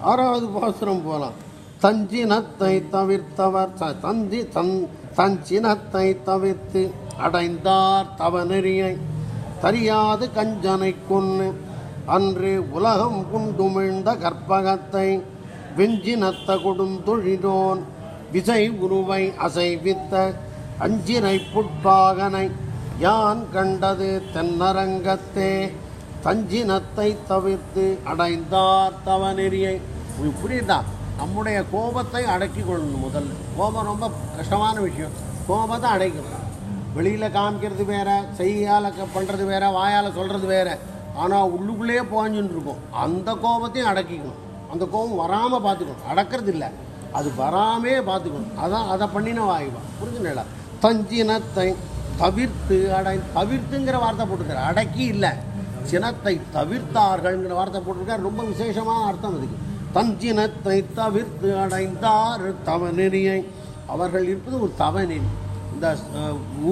ஆறாவது பாசுரம் போலாம். தஞ்சினத்தை தவிர்த்தவர் தஞ்சி தன் தஞ்சினத்தை தவிர்த்து அடைந்தார் தவநெறியை. தரியாது கஞ்சனை கொன்று அன்று உலகம் குண்டுமிழ்ந்த கற்பகத்தை வெஞ்சினத்த கொடுந்தொழினோன் விசை உருவை அசைவித்த அஞ்சினை புட்பாகனை யான் கண்டது தென்னரங்கத்தே. தஞ்சினத்தை தவிர்த்து அடைந்தார் தவநெறியை. உங்களுக்கு புரியுதா நம்முடைய கோபத்தை அடக்கி கொள்ளணும் முதல்ல. கோபம் ரொம்ப கஷ்டமான விஷயம். கோபத்தை அடைக்கணும். வெளியில் காமிக்கிறது வேற செய்யால் பண்ணுறது வேற வாயால் சொல்கிறது வேற. ஆனால் உள்ளுக்குள்ளேயே புகஞ்சுன்னு இருக்கும். அந்த கோபத்தையும் அடக்கிக்கணும். அந்த கோபம் வராமல் பார்த்துக்கணும். அடக்கிறது இல்லை. அது வராமே பார்த்துக்கணும். அதான் அதை பண்ணின வாய்வா. புரிஞ்சுங்களா தஞ்சினத்தை தவிர்த்து அடை தவிர்த்துங்கிற வார்த்தை போட்டுக்கிற அடக்கி இல்லை. சினத்தை தவிர்த்தார்கள்ங்கிற வார்த்தை போட்டிருக்காரு. ரொம்ப விசேஷமான அர்த்தம் அதுக்கு. தஞ்சினத்தை தவிர்த்து அடைந்தார் தவநெறியை. அவர்கள் இருப்பது ஒரு தவநெறி. இந்த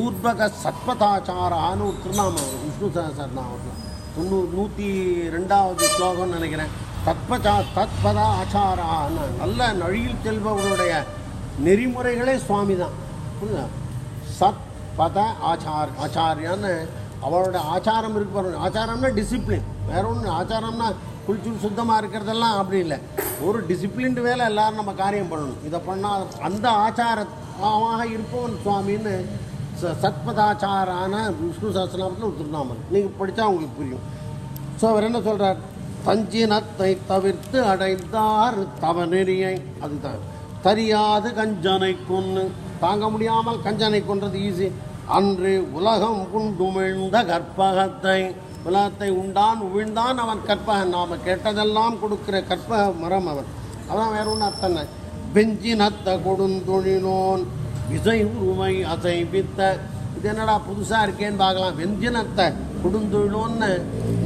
ஊர்வக சத்பதாச்சாரான்னு ஒரு திருநாமம். விஷ்ணு சஹஸ்ரநாமத்தில் தொண்ணூறு நூற்றி ரெண்டாவது ஸ்லோகம்னு நினைக்கிறேன். தத்பதா தத்பதா ஆச்சாரான்னு நல்ல நழியில் செல்பவர்களுடைய நெறிமுறைகளே சுவாமி தான் புரியுதா? சத் பத ஆச்சார் ஆச்சாரியான்னு அவளோட ஆச்சாரம் இருக்கு பாருங்க. ஆச்சாரம்னா டிசிப்ளின் வேற ஒன்று ஆச்சாரம்னா குளிச்சு சுத்தமாக இருக்கிறதெல்லாம் அப்படி இல்லை. ஒரு டிசிப்ளின்டு வேலை எல்லாரும் நம்ம காரியம் பண்ணணும். இதை பண்ணால் அந்த ஆச்சாரமாக இருப்பவன் சுவாமின்னு ச- சத்பதாச்சாரான விஷ்ணு சாஸ்திரநாமத்தில் ஒரு நீங்கள் படித்தா உங்களுக்கு புரியும். ஸோ அவர் என்ன சொல்கிறார் தஞ்சினத்தை தவிர்த்து அடைந்தார் தவ நெறியை அதுதான். தரியாது கஞ்சனை கொன்று தாங்க முடியாமல் கஞ்சனை கொன்றது ஈஸி அன்று உலகம் உண்டுமிழ்ந்த கற்பகத்தை உலகத்தை உண்டான் உவிழ்ந்தான் அவன் கற்பகன். நாம கேட்டதெல்லாம் கொடுக்கிற கற்பக மரம் அவன். அதான் வேற ஒன்று அர்த்தம் இல்லை வெஞ்சினத்த கொடுந்தொழினோன் விசை உருவை அசைபித்த இது என்னடா புதுசாக இருக்கேன்னு பார்க்கலாம். வெஞ்சினத்தை கொடுந்தொழினோன்னு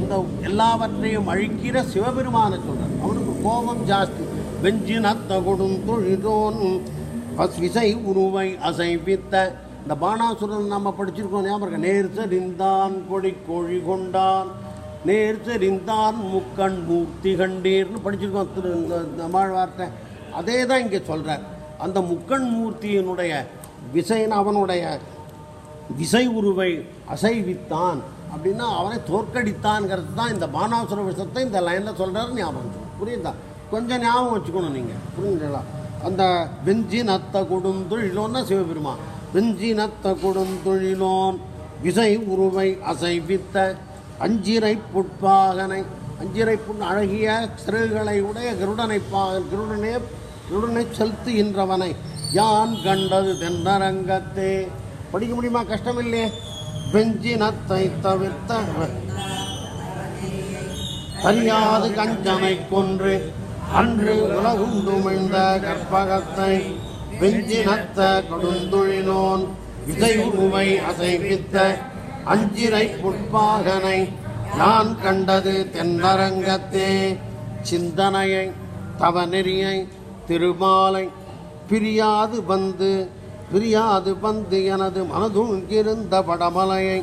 இந்த எல்லாவற்றையும் அழிக்கிற சிவபெருமானை சொல்கிறார் அவனுக்கு கோபம் ஜாஸ்தி. வெஞ்சினத்த கொடுந்தொழினோன் பஸ் விசை உருவை அசைபித்த இந்த பாணாசுரன் நம்ம படிச்சிருக்கோம் ஞாபகம் இருக்கா? கொடி கோழி கொண்டான். நேர்ச்சரிந்தான் முக்கண் மூர்த்தி கண்டீர்னு படிச்சிருக்கோம் திரு தமிழ் வார்த்தை. அதே தான் இங்கே சொல்கிறார் அந்த முக்கண் மூர்த்தியினுடைய விசைன்னு அவனுடைய விசை உருவை அசைவித்தான் அப்படின்னா அவனை தோற்கடித்தான்ங்கிறது தான் இந்த பானாசுர விஷத்தை இந்த லைனில் சொல்கிறாரு ஞாபகம் புரியுதா? கொஞ்சம் ஞாபகம் வச்சுக்கணும் நீங்கள் புரியுங்களா அந்த வெஞ்சி நத்த கொடுந்தொழிலோன்னா சிவபெருமான். வெஞ்சினத்த கொடுந்தொழிலோன் விசை உருவை அசைவித்த அஞ்சிரை புட்பாகனை அஞ்சிரை புண் அழகிய சிறுகளை உடைய கருடனை பா கருடனே கருடனை செலுத்துகின்றவனை யான் கண்டது தென்னரங்கத்தே. படிக்க முடியுமா? கஷ்டமில்லையே வெஞ்சினத்தை தவிர்த்த அறியாது கஞ்சனை கொன்று அன்று உலகுண்டுமிழ்ந்த கற்பகத்தை வெஞ்சினத்த கொடுந்துழினோன் விதை உருவை அசைவித்த அஞ்சிரை புட்பாகனை நான் கண்டது தென்னரங்கத்தே. சிந்தனையை தவநெறியை திருமாலை பிரியாது வந்து பிரியாது வந்து எனது மனதுள் இருந்த படமலையை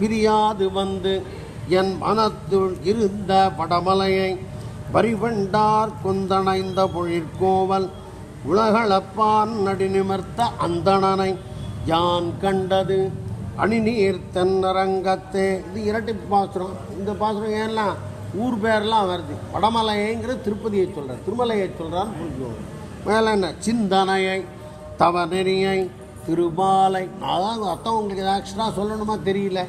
பிரியாது வந்து என் மனத்துள் இருந்த படமலையை வரிவண்டார் குந்தணைந்த பொழிற்கோவல் உலகளப்பான் நடிநிமிர்த்த அந்தணனை யான் கண்டது? அணிநீர் தென்னரங்கத்தே. இது இரட்டை பாசுரம். இந்த பாசுரம் ஏன்லாம் ஊர் பேர்லாம் வருது. வடமலையைங்கிறது திருப்பதியை சொல்கிறார் திருமலையை சொல்கிறான்னு புரிஞ்சுக்கோங்க. மேலே என்ன? சிந்தனையை தவநெறியை திருபாலை அதான் அர்த்தம் உங்களுக்கு எதாவது எக்ஸ்ட்ரா சொல்லணுமா தெரியல.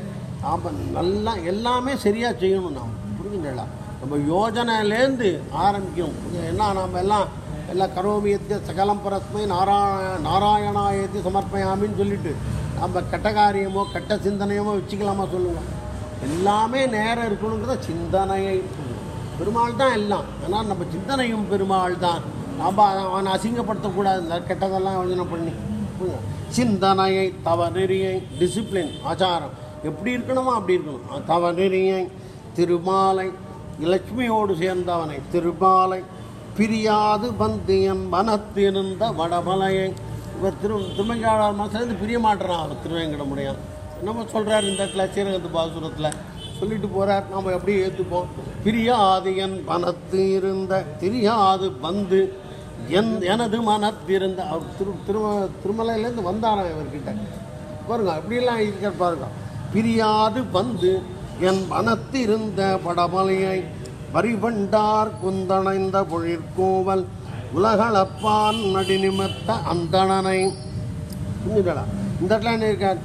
அப்போ நல்லா எல்லாமே சரியாக செய்யணும் நாம். புரிஞ்சுங்களா நம்ம யோஜனையிலேருந்து ஆரம்பிக்கணும். என்ன நம்ம எல்லாம் எல்லாம் கரோமியத்தை சகலம் பரஸ்மை நாராயண நாராயணாயத்தை சமர்ப்பயாமின்னு சொல்லிட்டு நம்ம கெட்ட காரியமோ கெட்ட சிந்தனையமோ வச்சுக்கலாமா சொல்லுவோம். எல்லாமே நேரம் இருக்கணுங்கிறத சிந்தனையை பெருமாள் தான் எல்லாம். ஆனால் நம்ம சிந்தனையும் பெருமாள் தான். நம்ம அவனை- அசிங்கப்படுத்தக்கூடாது இந்த கெட்டதெல்லாம் யோஜனை பண்ணி. சிந்தனையை தவ நெறியை டிசிப்ளின் ஆச்சாரம். எப்படி இருக்கணுமோ அப்படி இருக்கணும். தவ நெறியை திருமாலை லட்சுமியோடு சேர்ந்தவனை திருமாலை பிரியாது வந்து என் மனத்திருந்த வடமலையை. இவர் திரு திருமங்காளர் மனசுலேருந்து பிரிய மாட்டேறான் அவர் திருவேங்கடமுடையான் நம்ம சொல்கிறார் இந்த இடத்துல ஸ்ரீரங்கத்து பாசுரத்தில் சொல்லிட்டு போகிறார் நம்ம எப்படி ஏற்றுப்போம் பிரியாது என் மனத்து இருந்த தெரியாது வந்து என் எனது மனத்திருந்த அவர் திரு திரும திருமலையிலேருந்து வந்தாராம் இவர்கிட்ட. பாருங்க அப்படியெல்லாம் இருக்க பாருங்க. பிரியாது வந்து என் மனத்திருந்த வடமலையை. வரிவண்டார் குந்தணைந்த பொழிற்கோவல் உலகளப்பான் நடிநிமித்த அந்தணனை. புரிஞ்சுக்கலாம் இந்த இடத்துல என்ன இருக்கார்?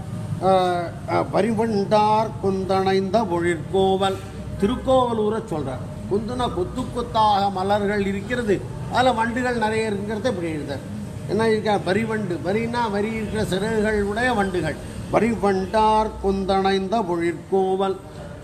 பரிவண்டார் குந்தணைந்த பொழிற்கோவல். திருக்கோவலூரை சொல்கிறார் குந்துனா கொத்து கொத்தாக மலர்கள் இருக்கிறது. அதில் வண்டுகள் நிறைய இருக்கிறத இப்படி எழுதார் என்ன இருக்கா வரிவண்டு. வரினா வரி இருக்கிற சிறகுகள் உடைய வண்டுகள். வரிவண்டார் குந்தணைந்த பொழிற்கோவல்.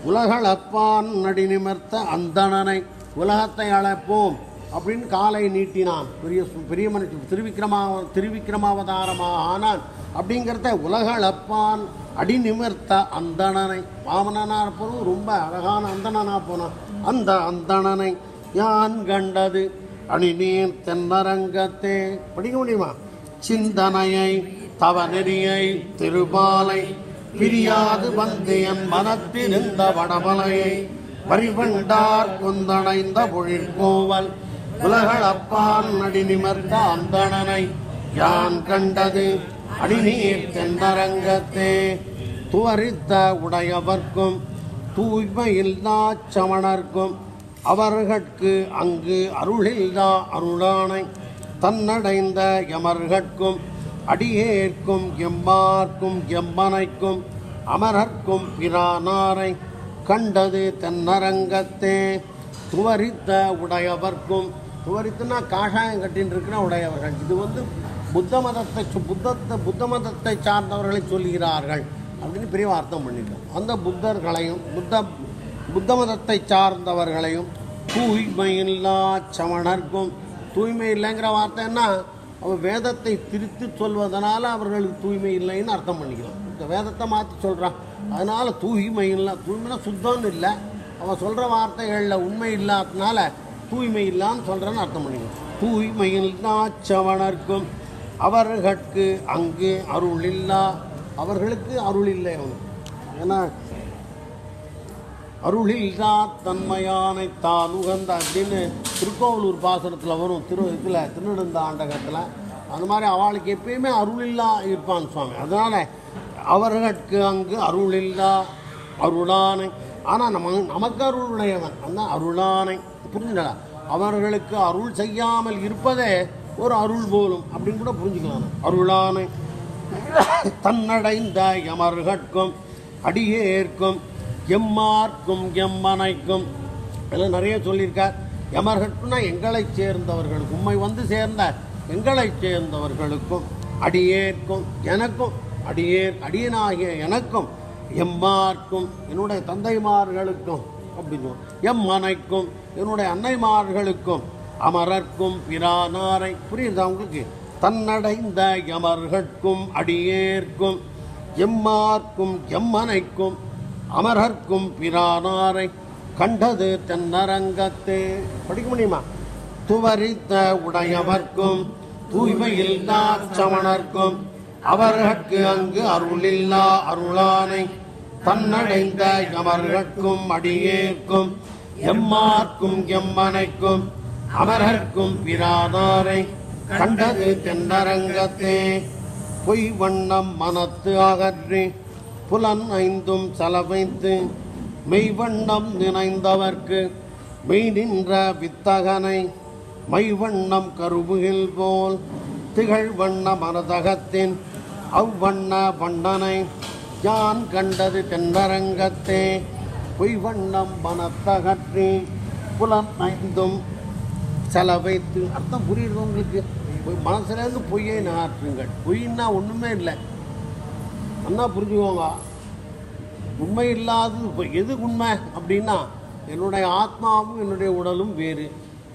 உலகளப்பான் நடி நிமிர்த்த அந்தணனை உலகத்தை அழைப்போம் அப்படின்னு காலை நீட்டினான். பெரிய பெரிய மனுஷன் திருவிக்ரமா திருவிக்ரமாவதாரமாக ஆனான். அப்படிங்கிறத உலகளப்பான் அடி நிமிர்த்த அந்தணனை வாமனனாக இருப்பதும் ரொம்ப அழகான அந்தணனா போனான். அந்த அந்தணனை யான் கண்டது? அணிநீர் தென்னரங்கத்தே. படிக்க முடியுமா? சிந்தனையை தவநெறியை திருபாலை பிரியாது வந்து என் மனத்திருந்த வடமலையை வரிவண்டார் குந்தணைந்த பொழிற்கோவல். உலகளப்பான் நடி நிமிர்த்த அந்தணனை யான் கண்டது? அடிநீர் தென்னரங்கத்தே. துவரித்த உடையவர்க்கும் தூய்மையில் சமணர்க்கும் அவர்கட்கு அங்கு அருளில்லா அருளானை தன்னடைந்த யமர்கட்கும் அடியேற்கும் எம்மார்க்கும் எம்மனைக்கும் அமரர்க்கும் பிரானாரை கண்டது தென்னரங்கத்தே. துவரித்த உடையவர்க்கும் துவரித்துனா காஷாயம் கட்டின்னு இருக்கிற உடையவர்கள். இது வந்து புத்த மதத்தை சு- புத்தத்தை புத்த மதத்தை சார்ந்தவர்களை சொல்கிறார்கள் அப்படின்னு பெரிய அர்த்தம் பண்ணிட்டோம். அந்த புத்தர்களையும் புத்த புத்த மதத்தை சார்ந்தவர்களையும் தூய்மையில்லா சமணர்க்கும் தூய்மை இல்லைங்கிற வார்த்தைன்னா அவன் வேதத்தை திரித்து சொல்வதனால் அவர்களுக்கு தூய்மை இல்லைன்னு அர்த்தம் பண்ணிக்கலாம். இந்த வேதத்தை மாற்றி சொல்கிறான் அதனால் தூய்மை இல்லை தூய்மைனா சுத்தம்னு இல்லை. அவன் சொல்கிற வார்த்தைகளில் உண்மை இல்லாததுனால தூய்மை இல்லான்னு சொல்கிறேன்னு அர்த்தம் பண்ணிக்கலாம். தூய்மையில் நாச்சவனர்க்கும் அவர்களுக்கு அங்கு அருள் இல்லா. அவர்களுக்கு அருள் இல்லை அவனுக்கு. ஏன்னா அருளில்லா தன்மையானை தான் உகந்த அப்படின்னு திருக்கோவலூர் பாசனத்தில் வரும். திரு இதில் திருநெடுந்தாண்டகத்தில் அந்த மாதிரி அவளுக்கு எப்பயுமே அருளில்லா இருப்பான் சுவாமி. அதனால் அவர்களுக்கு அங்கு அருளில்லா அருளானை. ஆனால் நம்ம நமக்கு அருள் உடையவன். அந்த அருளானை. புரிஞ்சுடா அவர்களுக்கு அருள் செய்யாமல் இருப்பதே ஒரு அருள் போலும். அப்படின்னு கூட புரிஞ்சுக்கலாம். அருளானை. தன்னடைந்த எமர்கட்கும் அடியேற்கும். எம்மார்க்கும் எம்மனைக்கும். இதெல்லாம் நிறைய சொல்லியிருக்கார். எமர்கட்குனா எங்களை சேர்ந்தவர்களுக்கும். உம்மை வந்து சேர்ந்த எங்களை சேர்ந்தவர்களுக்கும். அடியேற்கும் எனக்கும். அடியேர் அடியனாகிய எனக்கும். எம்மார்க்கும் என்னுடைய தந்தைமார்களுக்கும். அப்படின்னு எம் மனைக்கும் என்னுடைய அன்னைமார்களுக்கும். அமரர்க்கும் பிரானாரை. புரியுதா உங்களுக்கு? தன்னடைந்த எமர்கட்கும் அடியேற்கும். எம்மார்க்கும் எம்மனைக்கும். அமரர்க்கும் பிரானாரை கண்டது தென்னரங்கத்தே. படிக்க முடியுமா? துவரித்த உடையவர்க்கும் தூய்மையில் சமணர்க்கும் அவர்கட்கு அங்கு அருளில்லா அருளானை தன்னடைந்த எமர்கட்கும் அடியேற்கும் எம்மார்க்கும் எம்மனைக்கும் அமரர்க்கும் பிரானாரை கண்டது தென்னரங்கத்தே. பொய் வண்ணம் மனத்து அகற்றி புலன் ஐந்தும் செலவைத்து மெய்வண்ணம் நினைந்தவர்க்கு மெய் நின்ற வித்தகனை மைவண்ணம் கருவுகில் போல் திகழ் வண்ண மனதகத்தின் அவ்வண்ண வண்ணனை யான் கண்டது தென்னரங்கத்தே பொய்வண்ணம் மனத்தகற்றி புலன் ஐந்தும் செலவைத்து அர்த்தம் புரியுது உங்களுக்கு? மனசுலேருந்து பொய்யை நகற்றுங்கள் பொய்ன்னா ஒன்றுமே இல்லை. அண்ணா புரிஞ்சுக்கோங்க. உண்மை இல்லாதது இப்போ எது உண்மை அப்படின்னா என்னுடைய ஆத்மாவும் என்னுடைய உடலும் வேறு.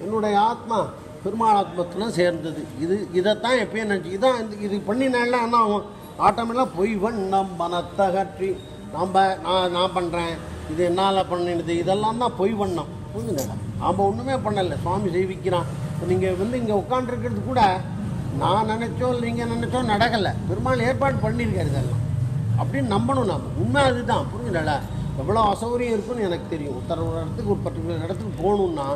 என்னுடைய ஆத்மா பெருமாளாத்மத்தில் சேர்ந்தது. இது இதைத்தான் எப்பயும் நினச்சி இதான் இந்த இது பண்ணினால என்ன ஆகும்? ஆட்டமெல்லாம் பொய் வண்ணம் மனத்தகற்றி நம்ம நான் நான் பண்ணுறேன் இது என்னால் பண்ணினது இதெல்லாம் தான் பொய் வண்ணம். புரிஞ்சுங்க நாம் ஒன்றுமே பண்ணலை. சுவாமி செய்விக்கிறான் இப்போ நீங்கள் வந்து இங்கே உட்காந்துருக்கிறது கூட நான் நினச்சோ நீங்கள் நினச்சோ நடக்கலை. பெருமாள் ஏற்பாடு பண்ணியிருக்காரு இதெல்லாம். அப்படின்னு நம்பணும் நாம். உண்மை அதுதான். புரிஞ்சுடல எவ்வளோ அசௌகரியம் இருக்குன்னு எனக்கு தெரியும். ஒருத்தர் ஒரு இடத்துக்கு ஒரு பர்டிகுலர் இடத்துக்கு போகணுன்னா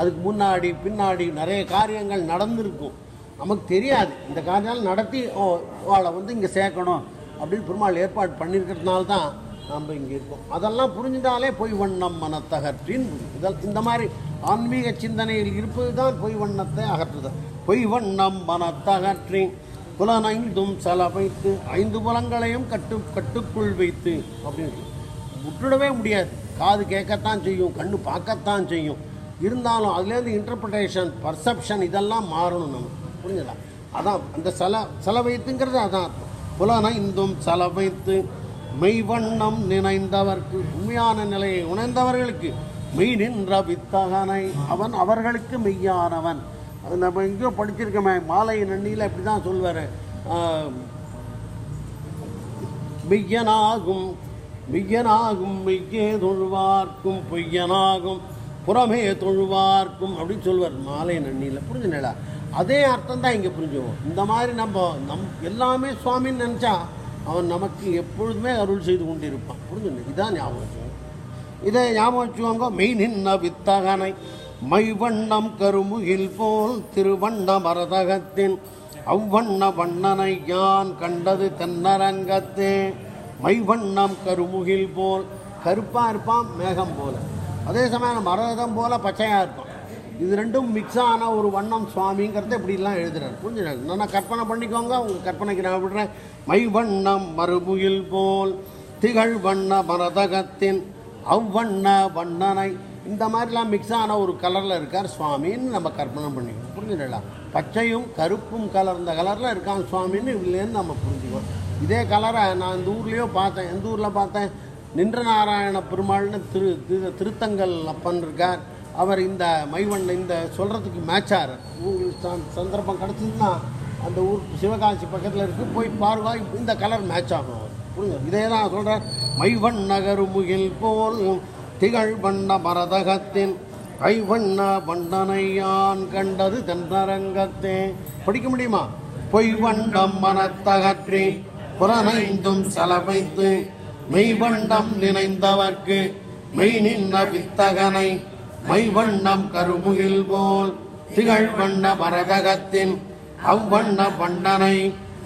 அதுக்கு முன்னாடி பின்னாடி நிறைய காரியங்கள் நடந்திருக்கும். நமக்கு தெரியாது. இந்த காரியம் நடத்தி ஓ அவளை வந்து இங்கே சேர்க்கணும் அப்படின்னு பெருமாள் ஏற்பாடு பண்ணியிருக்கிறதுனால தான் நம்ம இங்கே இருக்கோம். அதெல்லாம் புரிஞ்சுட்டாலே பொய் வண்ணம் மனத்தகற்றின் இதல் இந்த மாதிரி ஆன்மீக சிந்தனையில் இருப்பது தான் பொய் வண்ணத்தை அகற்றுதல். பொய் வண்ணம் மனத்தகற்றின் புலனைந்தும் செல வைத்து ஐந்து புலங்களையும் கட்டு கட்டுக்குள் வைத்து அப்படின்னு விட்டுடவே முடியாது. காது கேட்கத்தான் செய்யும் கண்ணு பார்க்கத்தான் செய்யும். இருந்தாலும் அதுலேருந்து இன்டர்பிரிட்டேஷன் பர்செப்ஷன் இதெல்லாம் மாறணும் நம்ம. புரிஞ்சுதா? அதான் அந்த செல சில வைத்துங்கிறது அதான் அர்த்தம். புலனைந்தும் செல வைத்து மெய்வண்ணம் நினைந்தவர்க்கு உண்மையான நிலையை உணர்ந்தவர்களுக்கு மெய் நின்ற வித்தகனை அவன் அவர்களுக்கு மெய்யானவன். நம்ம எங்கேயோ படிச்சிருக்கோமே. மாலை நன்னியில் இப்படி தான் சொல்வார் மெய்யனாகும் மெய்யனாகும் மெய்யே தொழுவார்க்கும் பொய்யனாகும் புறமே தொழுவார்க்கும் அப்படின்னு சொல்வார் மாலை நன்னியில் புரிஞ்சுனடா அதே அர்த்தம் தான் இங்கே புரிஞ்சுவோம். இந்த மாதிரி நம்ம நம் எல்லாமே சுவாமின்னு நினச்சா அவன் நமக்கு எப்பொழுதுமே அருள் செய்து கொண்டிருப்பான். புரிஞ்சுங்க இதான் ஞாபகம் இதை ஞாபகம் வச்சுக்கோங்க. மெய் நின்ன வித்தகனை மைவண்ணம் கருமுகில் போல் திருவண்ண மரதகத்தின் அவ்வண்ண வண்ணனை யான் கண்டது தென்னரங்கத்தே. மைவண்ணம் கருமுகில் போல் கருப்பா இருப்பான் மேகம் போல. அதே சமயம் மரதம் போல பச்சையாக இருப்பான். இது ரெண்டும் மிக்ஸ் ஆன ஒரு வண்ணம் சுவாமிங்கிறத இப்படிலாம் எழுதுறாரு. புரிஞ்சுறாரு நான் கற்பனை பண்ணிக்கோங்க உங்கள் கற்பனைக்கு நான் விடுறேன். மை வண்ணம் மறுமுகில் போல் திகழ் வண்ண மரதகத்தின் அவ்வண்ண வண்ணனை இந்த மாதிரிலாம் மிக்ஸ் ஆன ஒரு கலரில் இருக்கார் சுவாமின்னு நம்ம கற்பனை பண்ணிக்கணும். புரிஞ்சுடலாம் பச்சையும் கருப்பும் கலர்ந்த கலரில் இருக்கான் சுவாமின்னு இதுலேருந்து நம்ம புரிஞ்சுக்குவோம் இதே கலரை நான் இந்த ஊர்லேயோ பார்த்தேன். எந்த ஊரில் பார்த்தேன்? நின்ற நாராயண பெருமாள்னு திரு திரு திருத்தங்கல் அப்பன் இருக்கார். அவர் இந்த மைவண்ண இந்த சொல்கிறதுக்கு மேட்சார் உங்களுக்கு சந்தர்ப்பம் கிடச்சிதுன்னா அந்த ஊர் சிவகாசி பக்கத்தில் இருக்கு. போய் பாருவா இந்த கலர் மேட்ச் ஆகும் புரிஞ்சு இதே தான் சொல்கிறேன் மைவன் நகர் முகில் போல் திகழ் வண்ண மரதகத்தின் ஐவண்ண வண்ணனையான் கண்டது தென்னரங்கத்தே படிக்க முடியுமா? பொய் வண்டம் மனத்தகற்றி புறனைந்தும் செலவைத்து மெய்வண்டம் நினைந்தவர்க்கு மெய் நின்ன வித்தகனை மைவண்ணம் கருமுகில் போல். திகழ் வண்ண மரதகத்தின் அவ்வண்ண வண்ணனை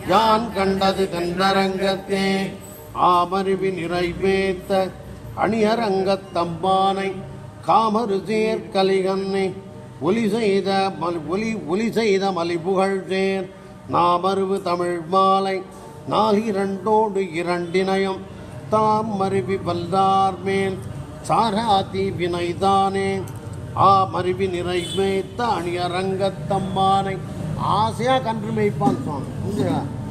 யான் கண்டது தென்னரங்கத்தே ஆமருவி நிறைவேத்த அணியரங்கத் தம்பானை காமரு சேர் கலிகன்னை ஒலி செய்த ஒலி ஒலி செய்த மலிபுகழ் சேர் நாமருவு தமிழ் மாலை நாலிரண்டோடு இரண்டினையும் தாம் மருவி வல்லார் மேல் சாராதி வினைதானே. ஆ மருவி நிறைமேத்த அணியரங்கத்தம்பானை ஆசையாக கன்று மேய்ப்பான் சுவாமி.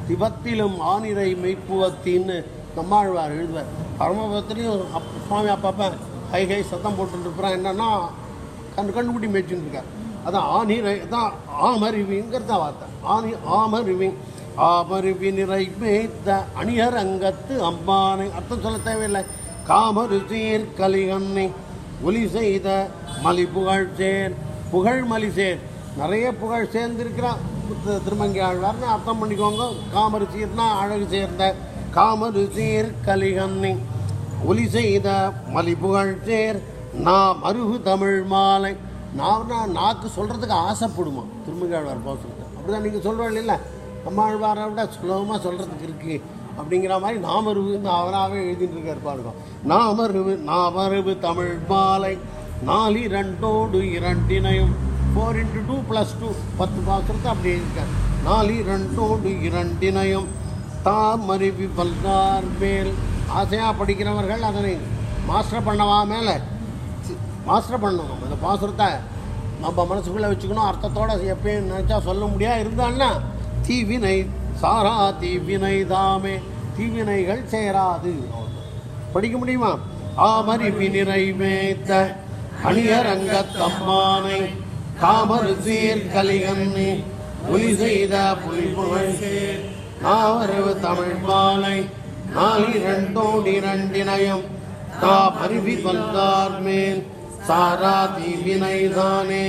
திபத்திலும் ஆனிரை மெய்ப்புவத்தின்னு நம்மாழ்வார் எழுதுவார். பரமபத்திலையும் அப் சுவாமி அப்பப்போ ஹை ஹை சத்தம் போட்டுட்டு இருக்கிறான் என்னன்னா கண்டு கண்டுபிடி மேய்ச்சின்னு இருக்கார் அதான் ஆனிரை தான் ஆமருவிங்கிறத வார்த்தை. ஆனி ஆமருவி ஆமருவி நிறை மேய்த்த அணியரங்கத்து அம்பானை. அர்த்தம் சொல்ல தேவையில்லை. காமரு சீர் கலிகன்னை ஒலி செய்த மலி புகழ் சேர். புகழ் மலி சேர். நிறைய புகழ் சேர்ந்திருக்கிறான் திருமங்கி ஆழ்வார்னு அர்த்தம் பண்ணிக்கோங்க. காமரு சீர்னா அழகு சேர்ந்த. காமரு சீர் கலிகன்னை ஒலி செய்த மலி புகழ் சேர் மருகு தமிழ் மாலை. நான் நாக்கு சொல்கிறதுக்கு ஆசைப்படுமா? திருமங்காழ்வார் போக சொல்லிட்டு. அப்படிதான் நீங்கள் சொல்கிறோம் இல்லை? நம்மாழ்வாரை விட சுலபமாக சொல்கிறதுக்கு இருக்குது அப்படிங்கிற மாதிரி நாமருவுன்னு அவராகவே எழுதிட்டு இருக்கார் பாருங்க நாமருவு நாமருவு தமிழ் மாலை. நாலு ரெண்டோடு இரண்டினையும். Four into two plus two பத்து பாசுரத்தை அப்படி எழுதியிருக்கார். நாலு இரண்டோடு இரண்டினையும் தாமருவி வல்லார் மேல். ஆசையாக படிக்கிறவர்கள் அதனை மாஸ்டர் பண்ணவா மேலே? மாஸ்டர் பண்ணணும். அந்த பாசுரத்தை நம்ம மனசுக்குள்ளே வச்சுக்கணும். அர்த்தத்தோடு எப்பயும் நினச்சா சொல்ல முடியாது இருந்தான்னா தீவினை சாரா தீவினை தாமே. தீவினைகள் சேராது. படிக்க முடியுமா? ஆமரிவி நிறைவேத்த அணியரங்கத்தம்மானை காமரு சீர் கலிகன்னி ஒலி செய்த புலி புகழ் நாவரவு தமிழ் மாலை நாலிரண்டோடு இரண்டினயம் தாம் அருவி வந்தார் மேல் சாரா தீவினைதானே